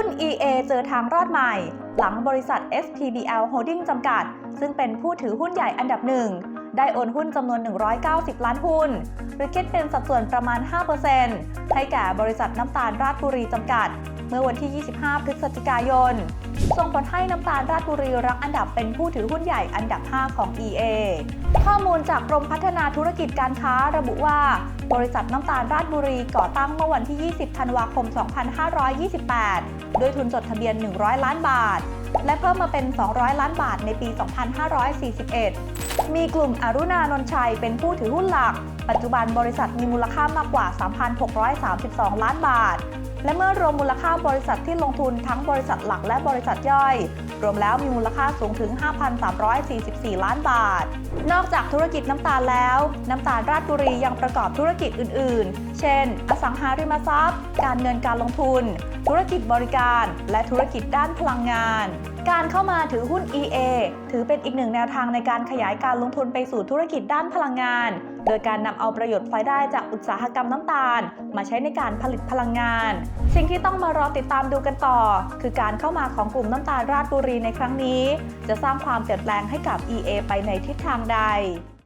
หุ้น EA เจอทางรอดใหม่ หลังบริษัท STBL Holding จำกัด ซึ่งเป็นผู้ถือหุ้นใหญ่อันดับหนึ่ง ได้โอนหุ้นจำนวน 190 ล้านหุ้น หรือคิดเป็นสัดส่วนประมาณ 5%ให้แก่บริษัทน้ำตาลราชบุรีจำกัด เมื่อวันที่ 25 พฤศจิกายน ส่งผลให้น้ำตาลราชบุรีรั้งอันดับเป็นผู้ถือหุ้นใหญ่อันดับ 5 ของ EA ข้อมูลจากกรมพัฒนาธุรกิจการค้าระบุว่า บริษัทน้ำตาลราชบุรีก่อตั้งเมื่อวันที่ 20 ธันวาคม 2528 ด้วยทุนจดทะเบียน 100 ล้านบาท และเพิ่มมาเป็น 200 ล้านบาทในปี 2541 มีกลุ่มอรุณานนท์ชัยเป็นผู้ถือหุ้นหลัก ปัจจุบันบริษัทมีมูลค่ามากกว่า 3,632 ล้านบาท และเมื่อรวมมูลค่าบริษัทที่ลงทุนทั้งบริษัทหลักและบริษัทย่อย รวมแล้วมีมูลค่าสูงถึง 5,344 ล้านบาท นอกจากธุรกิจน้ำตาลแล้ว น้ำตาลราชบุรียังประกอบธุรกิจอื่น ๆ เช่น อสังหาริมทรัพย์ การเงินการลงทุน ธุรกิจบริการ และธุรกิจด้านพลังงาน การเข้ามาถือหุ้น EA ถือเป็นอีกหนึ่งแนวทางในการขยายการลงทุนไปสู่ธุรกิจด้านพลังงาน โดยการนำเอาประโยชน์ไฟได้จากอุตสาหกรรมน้ำตาล มาใช้ในการผลิตพลังงาน สิ่งที่ต้องมารอติดตามดูกันต่อ คือการเข้ามาของกลุ่มน้ำตาลราชบุรีในครั้งนี้ จะสร้างความเปลี่ยนแปลงให้กับ EA ไปในทิศทางใด